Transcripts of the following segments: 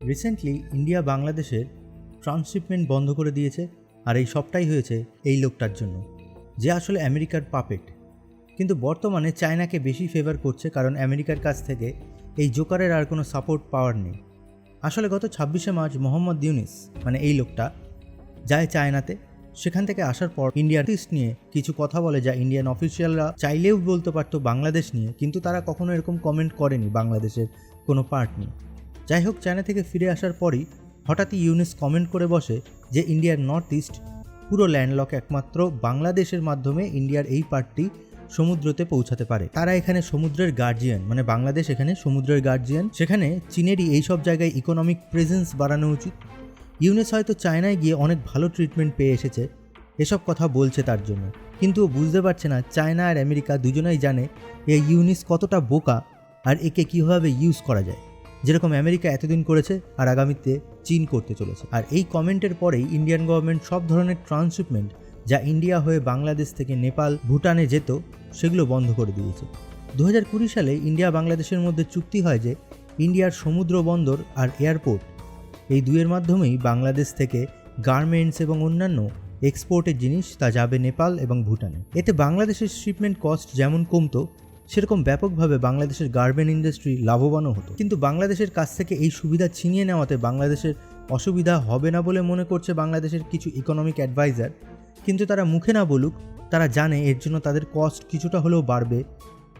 Recently India বাংলাদেশের transshipment বন্ধ করে দিয়েছে, আর এই সবটাই হয়েছে এই লোকটার জন্য। যে আসলে আমেরিকার পাপেট কিন্তু বর্তমানে চায়নাকে বেশি ফেভার করছে কারণ আমেরিকার কাছ থেকে এই জোকারের আর কোনো সাপোর্ট পাওয়ার নেই। আসলে গত ছাব্বিশে মার্চ মোহাম্মদ ইউনিস মানে এই লোকটা, যায় চায়নাতে। সেখান থেকে আসার পর ইন্ডিয়ার আর্টিস্ট নিয়ে কিছু কথা বলে যা ইন্ডিয়ান অফিসিয়ালরা চাইলেও বলতে পারতো বাংলাদেশ নিয়ে, কিন্তু তারা কখনো এরকম কমেন্ট করেনি বাংলাদেশের কোনো পার্ট নিয়ে। যাই হোক চায়না থেকে ফিরে আসার পরই হঠাৎই ইউনিস কমেন্ট করে বসে যে ইন্ডিয়ার নর্থ ইস্ট পুরো ল্যান্ডলক একমাত্র বাংলাদেশের মাধ্যমে ইন্ডিয়ার এই পার্টটি সমুদ্রতে পৌঁছাতে পারে। তারা এখানে সমুদ্রের গার্জিয়ান মানে বাংলাদেশ এখানে সমুদ্রের গার্জিয়ান সেখানে চীনেরই এই সব জায়গায় ইকোনমিক প্রেজেন্স বাড়ানো উচিত। ইউনেস হয়তো চায়নায় গিয়ে অনেক ভালো ট্রিটমেন্ট পেয়ে এসেছে, এসব কথা বলছে তার জন্য। কিন্তু বুঝতে পারছে না, চায়না আর আমেরিকা দুজনেই জানে এই ইউনিস কতটা বোকা আর একে কীভাবে ইউজ করা যায়। যেরকম আমেরিকা এতদিন করেছে আর আগামীতে চীন করতে চলেছে। আর এই কমেন্টের পরেই ইন্ডিয়ান গভর্নমেন্ট সব ধরনের ট্রান্সশিপমেন্ট যা ইন্ডিয়া হয়ে বাংলাদেশ থেকে নেপাল, ভুটানে যেত, সেগুলো বন্ধ করে দিয়েছে। দু হাজার কুড়ি সালে ইন্ডিয়া বাংলাদেশের মধ্যে চুক্তি হয় যে ইন্ডিয়ার সমুদ্র বন্দর আর এয়ারপোর্ট এই দুইয়ের মাধ্যমেই বাংলাদেশ থেকে গার্মেন্টস এবং অন্যান্য এক্সপোর্টের জিনিস তা যাবে নেপাল এবং ভুটানে। এতে বাংলাদেশের শিপমেন্ট কস্ট যেমন কমতো সেরকম ব্যাপকভাবে বাংলাদেশের গার্মেন্ট ইন্ডাস্ট্রি লাভবানও হতো। কিন্তু বাংলাদেশের কাছ থেকে এই সুবিধা ছিনিয়ে নেওয়াতে বাংলাদেশের অসুবিধা হবে না বলে মনে করছে বাংলাদেশের কিছু ইকোনমিক অ্যাডভাইজার কিন্তু তারা মুখে না বলুক, তারা জানে এর জন্য তাদের কস্ট কিছুটা হলেও বাড়বে।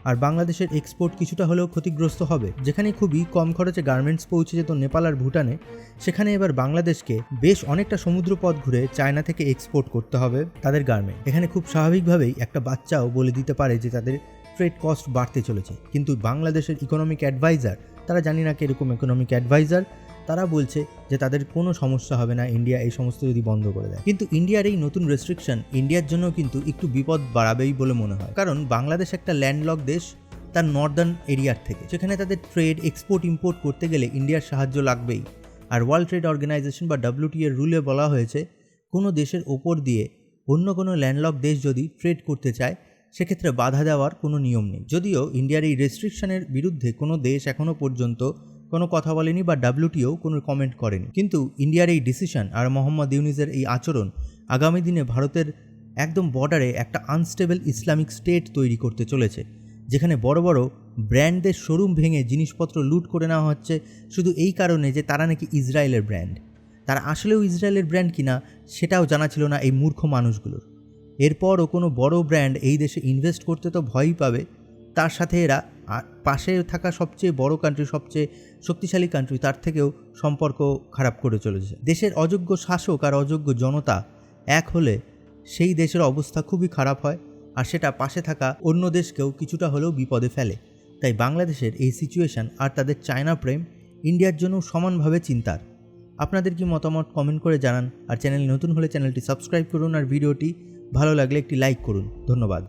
আর বাংলাদেশের এক্সপোর্ট কিছুটা হলেও ক্ষতিগ্রস্ত হবে। যেখানে খুবই কম খরচে গার্মেন্টস পৌঁছে যেত নেপাল আর ভুটানে, সেখানে এবার বাংলাদেশকে বেশ অনেকটা সমুদ্রপথ ঘুরে চায়না থেকে এক্সপোর্ট করতে হবে তাদের গার্মেন্ট এখানে খুব স্বাভাবিকভাবেই একটা বাচ্চাও বলে দিতে পারে যে তাদের ট্রেড কস্ট বাড়তে চলেছে। কিন্তু বাংলাদেশের ইকোনমিক অ্যাডভাইজার তারা জানি না কীরকম ইকোনমিক অ্যাডভাইজার তারা বলছে যে তাদের কোনো সমস্যা হবে না, ইন্ডিয়া এই সমস্ত যদি বন্ধ করে দেয়। কিন্তু ইন্ডিয়ার এই নতুন রেস্ট্রিকশন ইন্ডিয়ার জন্য কিন্তু একটু বিপদ বাড়াবেই বলে মনে হয়। কারণ বাংলাদেশ একটা ল্যান্ডলক দেশ, তার নর্দার্ন এরিয়ার থেকে। সেখানে তাদের ট্রেড এক্সপোর্ট ইম্পোর্ট করতে গেলে ইন্ডিয়ার সাহায্য লাগবেই। আর ওয়ার্ল্ড ট্রেড অর্গানাইজেশন বা ডাব্লিউটি এর রুলে বলা হয়েছে, কোনো দেশের ওপর দিয়ে অন্য কোনো ল্যান্ডলক দেশ যদি ট্রেড করতে চায়, সেক্ষেত্রে বাধা দেওয়ার কোনো নিয়ম নেই। যদিও ইন্ডিয়ার এই রেস্ট্রিকশনের বিরুদ্ধে কোনো দেশ এখনও পর্যন্ত কোনো কথা বলেনি বা ডাব্লিউটিও কোনো কমেন্ট করেনি। কিন্তু ইন্ডিয়ার এই ডিসিশন আর মোহাম্মদ ইউনিসের এই আচরণ আগামী দিনে ভারতের একদম বর্ডারে একটা আনস্টেবল ইসলামিক স্টেট তৈরি করতে চলেছে, যেখানে বড় বড় ব্র্যান্ডদের শোরুম ভেঙে জিনিসপত্র লুট করে নেওয়া হচ্ছে শুধু এই কারণে যে তারা নাকি ইসরায়েলের ব্র্যান্ড তারা আসলেও ইসরায়েলের ব্র্যান্ড কিনা সেটাও জানা ছিল না এই মূর্খ মানুষগুলোর। এরপরও কোনো বড় ব্র্যান্ড এই দেশে ইনভেস্ট করতে তো ভয়ই পাবে, তার সাথে এরা পাশে থাকা সবচেয়ে বড় কান্ট্রি সবচেয়ে শক্তিশালী কান্ট্রি তার থেকেও সম্পর্ক খারাপ করে চলেছে। দেশের অযোগ্য শাসক আর অযোগ্য জনতা এক হলে সেই দেশের অবস্থা খুবই খারাপ হয় আর সেটা পাশে থাকা অন্য দেশকেও কিছুটা হলেও বিপদে ফেলে। তাই বাংলাদেশের এই সিচুয়েশন আর তাদের চায়না প্রেম ইন্ডিয়ার জন্য সমানভাবে চিন্তার। আপনাদের কি মতামত কমেন্ট করে জানান আর চ্যানেল নতুন হলে চ্যানেলটি সাবস্ক্রাইব করুন আর ভিডিওটি ভালো লাগলে একটি লাইক করুন। ধন্যবাদ।